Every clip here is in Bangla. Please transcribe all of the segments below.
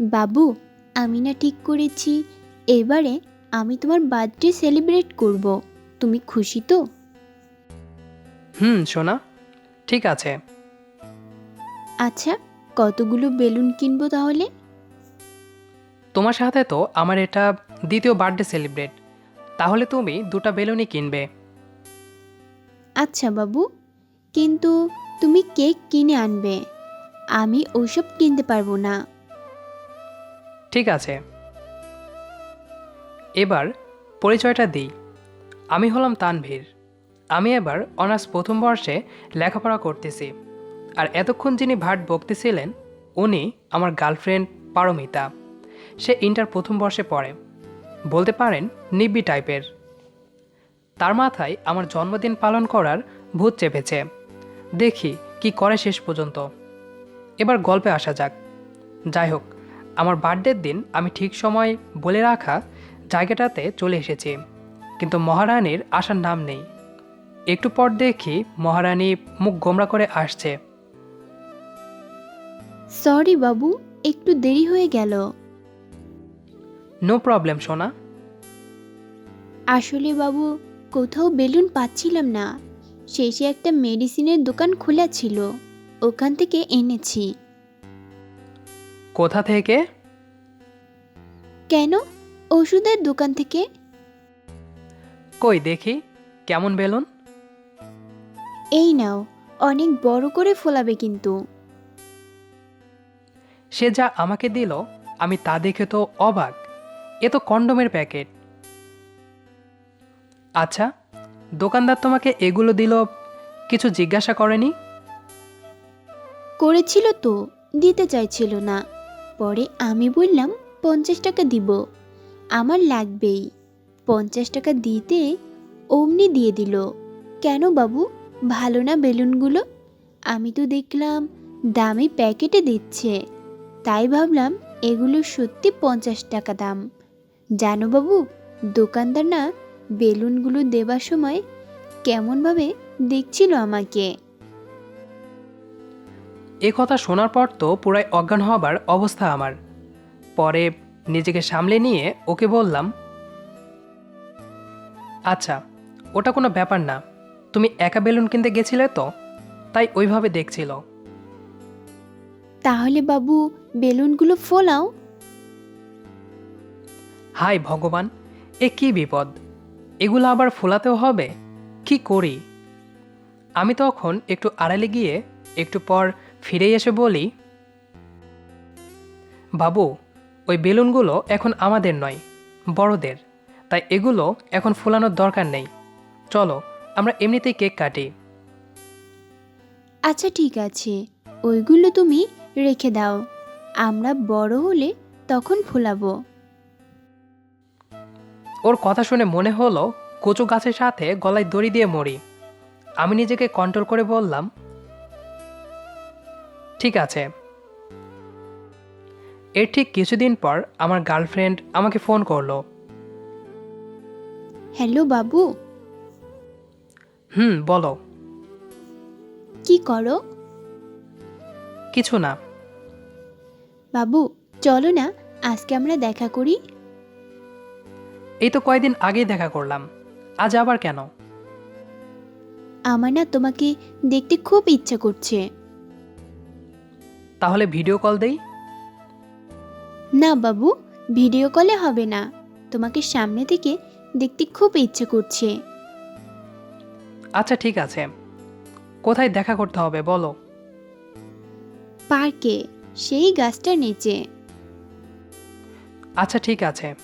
বাবু আমি না ঠিক করেছি। এবারে আমি তোমার বার্থডে সেলিব্রেট করব। তুমি খুশি তো? হুম সোনা ঠিক আছে। আচ্ছা কতগুলো বেলুন কিনবো তাহলে? তোমার সাথে তো আমার এটা দ্বিতীয় বার্থডে সেলিব্রেট। তাহলে তুমি দুটা বেলুনই কিনবে। আচ্ছা বাবু কিন্তু তুমি কেক কিনে আনবে। আমি ওসব কিনতে পারব না। ঠিক আছে। এবার পরিচয়টা দিই। আমি হলাম তানভীর। আমি এবার অনার্স প্রথম বর্ষে লেখাপড়া করতেছি। আর এতক্ষণ যিনি ভাট বকতেছিলেন উনি আমার গার্লফ্রেন্ড পারমিতা। সে ইন্টার প্রথম বর্ষে পড়ে। বলতে পারেন নিব্বি টাইপের। তার মাথায় আমার জন্মদিন পালন করার ভূত চেপেছে। দেখি কি করে শেষ পর্যন্ত। এবার গল্পে আসা যাক। যাই হোক আমার বার্থডের দিন আমি ঠিক সময় বলে রাখা জায়গাটাতে চলে এসেছি। কিন্তু মহারানীর আসার নাম নেই। একটু পর দেখি মহারানী মুখ গোমরা করে আসছে। সরি বাবু একটু দেরি হয়ে গেল। নো প্রবলেম সোনা। আসলে বাবু কোথাও বেলুন পাচ্ছিলাম না। শেষে একটা মেডিসিনের দোকান খোলা ছিল। ওখান থেকে এনেছি। কোথা থেকে? কেন? ওষুধের দোকান থেকে। কই দেখি। কেমন বেলুন? এই নাও অনেক বড় করে ফোলাবে কিন্তু। সে যা আমাকে দিল আমি তা দেখে তো অবাক। এ তো কন্ডোমের প্যাকেট। আচ্ছা দোকানদার তোমাকে এগুলো দিল কিছু জিজ্ঞাসা করেনি? করেছিল তো দিতে চাইছিল না। পরে আমি বললাম, পঞ্চাশ টাকা দিব। আমার লাগবেই। পঞ্চাশ টাকা দিতে? অমনি দিয়ে দিল। কেন বাবু? ভালো না বেলুনগুলো? আমি তো দেখলাম, দামি প্যাকেটে দিচ্ছে। তাই ভাবলাম, এগুলো সত্যি পঞ্চাশ টাকা দাম। জানো বাবু, দোকানদার না বেলুনগুলো দেবার সময় কেমনভাবে দেখছিল আমাকে। এ কথা শোনার পর তো পুরাই অজ্ঞান হবার অবস্থা আমার। পরে নিজেকে সামলে নিয়ে ওকে বললাম আচ্ছা ওটা কোনো ব্যাপার না। তুমি একা বেলুন কিনতে গেছিলে তো তাই ওইভাবে দেখছিল। তাহলে বাবু বেলুনগুলো ফোলাও। হাই ভগবান এ কি বিপদ? এগুলো আবার ফোলাতেও হবে? কি করি? আমি তখন একটু আড়ালে গিয়ে একটু পর ফিরে এসে বলি বাবু ওই বেলুনগুলো এখন আমাদের নয় বড়দের। তাই এগুলো এখন ফোলানোর দরকার নেই। চলো আমরা এমনিতেই কেক কাটি। আচ্ছা ঠিক আছে। ওইগুলো তুমি রেখে দাও। আমরা বড় হলে তখন ফোলাবো। ওর কথা শুনে মনে হলো কচু গাছের সাথে গলায় দড়ি দিয়ে মরি। আমি নিজেকে কন্ট্রোল করে বললাম ঠিক আছে। এর ঠিক কিছুদিন পর আমার গার্লফ্রেন্ড আমাকে ফোন করল। হ্যালো বাবু। হুম বলো। কি করো? কিছু না। বাবু চলো না আজকে আমরা দেখা করি। এই তো কয়দিন আগেই দেখা করলাম। আজ আবার কেন? আমার না তোমাকে দেখতে খুব ইচ্ছা করছে। তাহলে ভিডিও কল দেই? না বাবু ভিডিও কলে হবে না। তোমাকে সামনে থেকে দেখতে খুব ইচ্ছে করছে। আচ্ছা ঠিক আছে। কোথায় দেখা করতে হবে বলো? পার্কে সেই গাছটার নিচে। আচ্ছা ঠিক আছে।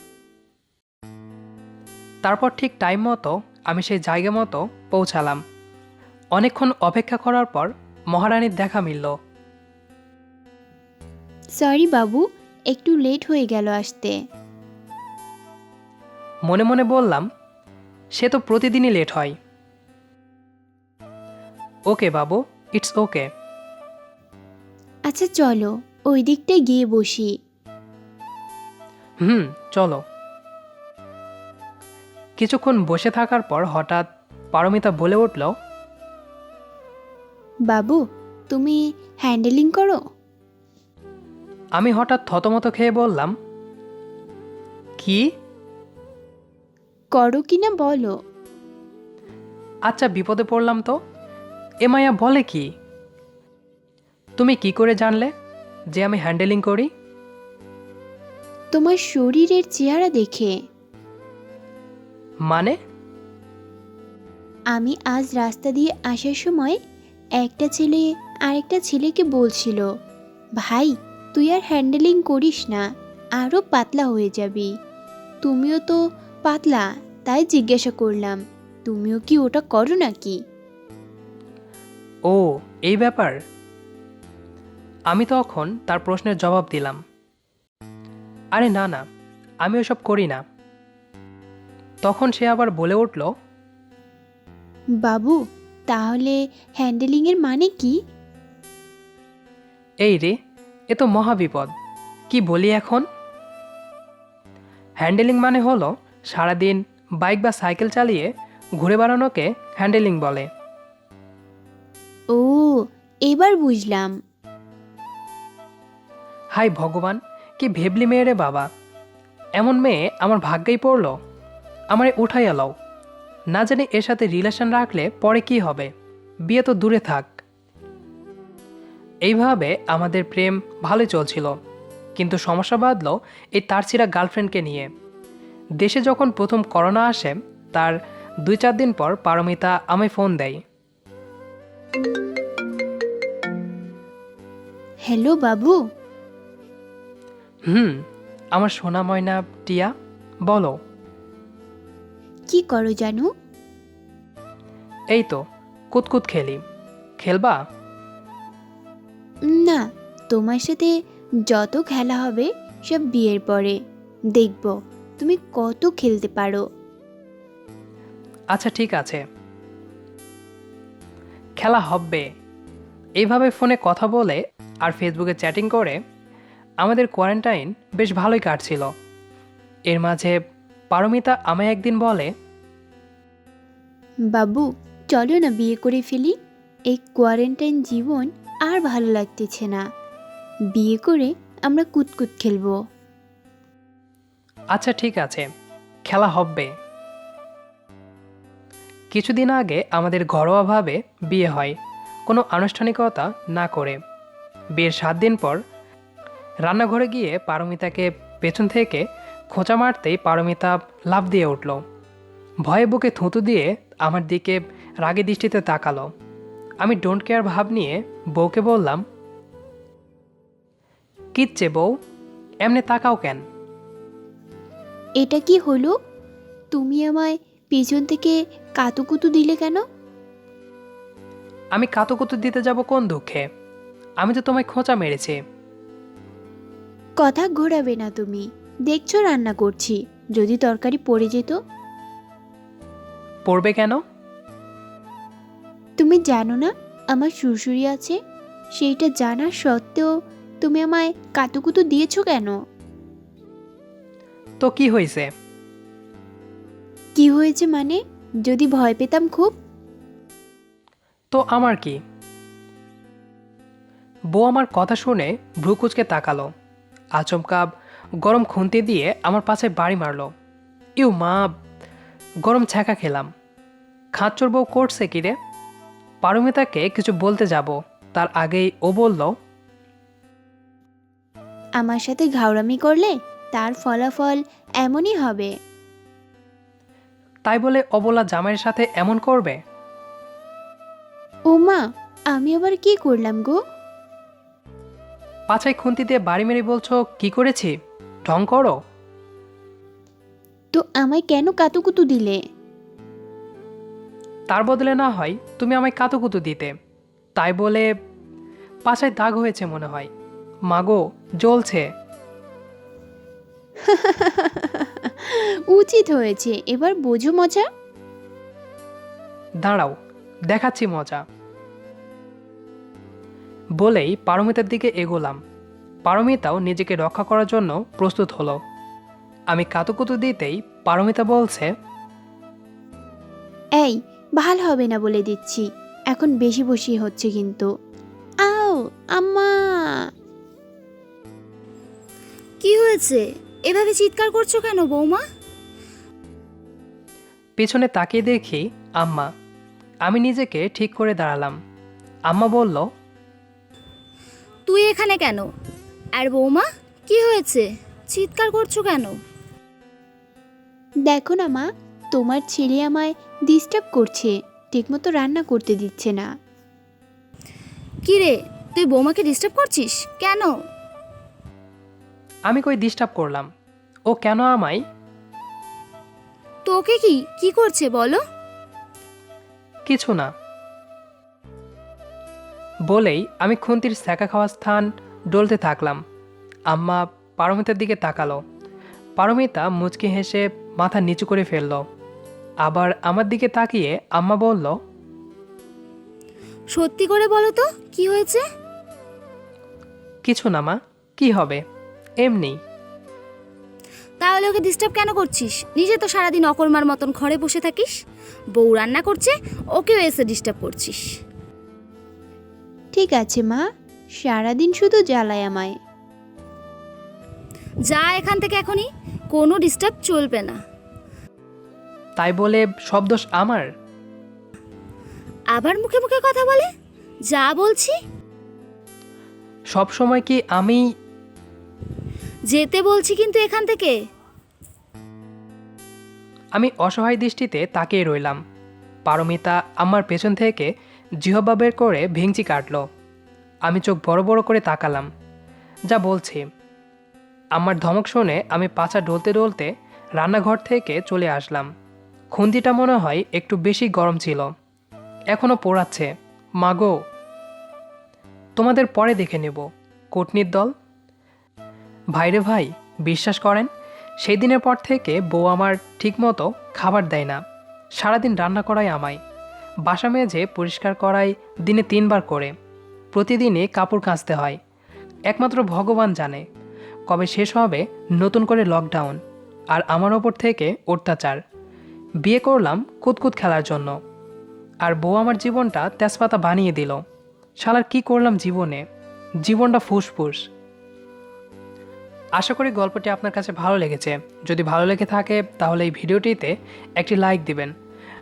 তারপর ঠিক টাইম মতো আমি সেই জায়গা মতো পৌঁছালাম। অনেকক্ষণ অপেক্ষা করার পর মহারানীর দেখা মিলল। সরি বাবু একটু লেট হয়ে গেল আসতে। মনে মনে বললাম সে তো প্রতিদিনই লেট হয়। ওকে বাবু ইটস ওকে। আচ্ছা চলো ওই দিকটায় গিয়ে বসি। হুম চলো। কিছুক্ষণ বসে থাকার পর হঠাৎ পারমিতা বলে উঠল বাবু তুমি হ্যান্ডেলিং করো? আমি হঠাৎ থতমত খেয়ে বললাম কি? করো কি না বলো। আচ্ছা বিপদে পড়লাম তো। এ মায়া বলে কি? তুমি কি করে জানলে যে আমি হ্যান্ডেলিং করি? তোমার শরীরের চেহারা দেখে। মানে? আমি আজ রাস্তা দিয়ে আসার সময় একটা ছেলে আরেকটা ছেলেকে বলছিল ভাই তুই আর হ্যান্ডেলিং করিস না আরও পাতলা হয়ে যাবি। তুমিও তো পাতলা তাই জিজ্ঞাসা করলাম তুমিও কি ওটা করো নাকি? ও এই ব্যাপার? আমি তখন তার প্রশ্নের জবাব দিলাম। আরে না না আমি ওসব করি না। তখন সে আবার বলে উঠল বাবু তাহলে হ্যান্ডেলিংয়ের মানে কি? এই রে এ তো মহাবিপদ। কি বলি এখন? হ্যান্ডেলিং মানে হলো সারাদিন বাইক বা সাইকেল চালিয়ে ঘুরে বেড়ানোকে হ্যান্ডেলিং বলে। ও এবার বুঝলাম। হাই ভগবান কি ভেবলি মেয়ে রে বাবা। এমন মেয়ে আমার ভাগ্যেই পড়ল। আমারে উঠাইয়া লও। না জানি এর সাথে রিলেশন রাখলে পরে কি হবে। বিয়ে তো দূরে থাক। এইভাবে আমাদের প্রেম ভালোই চলছিল। কিন্তু সমস্যা বাঁধল এই তারছিরা গার্লফ্রেন্ডকে নিয়ে। দেশে যখন প্রথম করোনা আসে তার দুই চার দিন পর পারমিতা আমায় ফোন দেয়। হ্যালো বাবু। হুম আমার সোনা ময়না টিয়া বলো। কি করো জানু? এই তো কুতকুত খেলি। খেলবা? তোমার সাথে যত খেলা হবে সব বিয়ের পরে। দেখব তুমি কত খেলতে পারো। আচ্ছা ঠিক আছে। খেলা হবে। এইভাবে ফোনে কথা বলে আর ফেসবুকে চ্যাটিং করে আমাদের কোয়ারেন্টাইন বেশ ভালোই কাটছিল। এর মাঝে পারমিতা আমায় একদিন বলে বাবু চলো না বিয়ে করে ফেলি। এই কোয়ারেন্টাইন জীবন আর ভালো লাগতেছে না। বিয়ে করে আমরা কুতকুত খেলব। আচ্ছা ঠিক আছে। খেলা হবে। কিছুদিন আগে আমাদের ঘরোয়াভাবে বিয়ে হয়। কোনো আনুষ্ঠানিকতা না করে। বিয়ের সাত দিন পর রান্নাঘরে গিয়ে পারমিতাকে পেছন থেকে খোঁচা মারতেই পারমিতা লাফ দিয়ে উঠল। ভয়ে বুকে থুতু দিয়ে আমার দিকে রাগে দৃষ্টিতে তাকালো। আমি ডোন্ট কেয়ার ভাব নিয়ে বউকে বললাম কিচ্ছে বউ এমনি তাকাও কেন? এটা কি হলো? তুমি আমায় পেছন থেকে কাতুকুতু দিলে কেন? আমি কাতুকুতু দিতে যাব কোন দুঃখে? আমি তো তোমায় খোঁচা মেরেছি। কথা ঘোরাবে না তুমি। দেখছ রান্না করছি। যদি তরকারি পড়ে যেত? পড়বে কেন? তুমি জানো না আমার শ্বশুরি আছে। সেইটা জানার সত্ত্বেও তুমি আমায় কাতুকুতু দিয়েছ কেন? তো কি হয়েছে? কি হয়েছে মানে? যদি ভয় পেতাম খুব। তো আমার কি? বউ আমার কথা শুনে ভ্রুকুচকে তাকালো আচমকা গরম খুন্তি দিয়ে আমার পাশে বাড়ি মারলো। ইউ মা গরম ছ্যাঁকা খেলাম। খাচ্চর বউ করছে কি রে? পারমিতাকে কিছু বলতে যাব। তার আগেই ও বলল আমার সাথে ঘাওড়ামি করলে তার ফলাফল এমনই হবে। তাই বলে অবলা জামাইয়ের সাথে এমন করবে? ও মা আমি আবার কি করলাম গো? পাছায় খুন্তি দিয়ে বাড়ি মেরে বলছো কি করেছি? ঢং করো। তো আমায় কেন কাতুকুতু দিলে? তার বদলে না হয় তুমি আমায় কাতুকুতু দিতে। তাই বলে পাছায় দাগ হয়েছে মনে হয়। মাগো জ্বলছে। উচিত হয়েছে এবার বোঝো মজা। দাঁড়াও দেখাচ্ছি মজা। বলেই পারমিতার দিকে এগোলাম। পারমিতাও নিজেকে রক্ষা করার জন্য প্রস্তুত হলো। আমি কাতুকুতু দিতেই পারমিতা বলছে এই ভালো হবে না বলে দিচ্ছি এখন বেশি বসি হচ্ছে কিন্তু। আও আম্মা! হয়েছে? এভাবে চিৎকার করছ কেন বৌমা? পেছনে তাকিয়ে দেখি আম্মা। আমি নিজেকে ঠিক করে দাঁড়ালাম। আম্মা বলল তুই এখানে কেন? আর বৌমা কি হয়েছে? চিৎকার করছ কেন? দেখো না মা তোমার ছেলে আমায় ডিস্টার্ব করছে ঠিকমতো রান্না করতে দিচ্ছে না। কি রে তুই বৌমাকে ডিস্টার্ব করছিস? কেন? আমি কই ডিস্টার্ব করলাম। ও কেন আমায়? তোকে কি? কি করছে বলো? কিছু না। বলেই আমি খুন্তির স্যাকা খাওয়া স্থান ডলতে থাকলাম। আম্মা পারমিতার দিকে তাকালো। পারমিতা মুচকি হেসে মাথা নিচু করে ফেলল। আবার আমার দিকে তাকিয়ে আম্মা বলল সত্যি করে বলো তো কি হয়েছে? কিছু না মা কি হবে? এমনি। তাহলে ওকে ডিস্টার্ব কেন করছিস? নিজে তো সারাদিন অকর্মার মতন ঘরে বসে থাকিস। বউ রান্না করছে ওকেও এসে ডিস্টার্ব করছিস। ঠিক আছে মা। সারাদিন শুধু জ্বালায় আমায়। যা এখান থেকে এখনই কোনো ডিস্টার্ব চলবে না। তাই বলে সব দোষ আমার? আবার মুখে মুখে কথা বলে? যা বলছি। সব সময় কি আমি যেতে বলছি কিন্তু এখান থেকে। আমি অসহায় দৃষ্টিতে তাকিয়ে রইলাম। পারমিতা আমার পেছন থেকে জিহবা বের করে ভেঙচি কাটলো। আমি চোখ বড় বড় করে তাকালাম। যা বলছি। আমার ধমক শুনে আমি পাছা ডলতে ডলতে রান্নাঘর থেকে চলে আসলাম। খুন্তিটা মনে হয় একটু বেশি গরম ছিল। এখনও পোড়াচ্ছে। মাগো, তোমাদের পরে দেখে নেব। কোটনির দল? ভাইরে ভাই, বিশ্বাস করেন, সেই দিনের পর থেকে বউ আমার ঠিকমতো খাবার দেয় না। সারাদিন রান্না করাই আমায়। বাসা মেঝে পরিষ্কার করাই দিনে তিনবার করে। প্রতিদিনই কাপড় কাচতে হয়। একমাত্র ভগবান জানে। কবে শেষ হবে নতুন করে লকডাউন আর আমার ওপর থেকে অত্যাচার। বিয়ে করলাম কুতকুত খেলার জন্য। আর বউ আমার জীবনটা তেজপাতা বানিয়ে দিল। শালার কি করলাম জীবনে? জীবনটা ফুসফুস। আশা করি গল্পটি আপনার কাছে ভালো লেগেছে। যদি ভালো লেগে থাকে, তাহলে এই ভিডিওটিতে একটি লাইক দিবেন।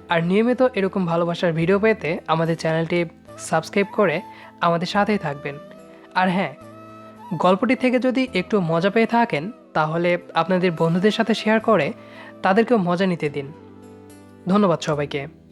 আর নিয়মিত এরকম ভালোবাসার ভিডিও পেতে আমাদের চ্যানেলটি সাবস্ক্রাইব করে আমাদের সাথেই থাকবেন। আর হ্যাঁ গল্পটি থেকে যদি একটু মজা পেয়ে থাকেন, তাহলে আপনাদের বন্ধুদের সাথে শেয়ার করে তাদেরকেও মজা নিতে দিন। ধন্যবাদ সবাইকে।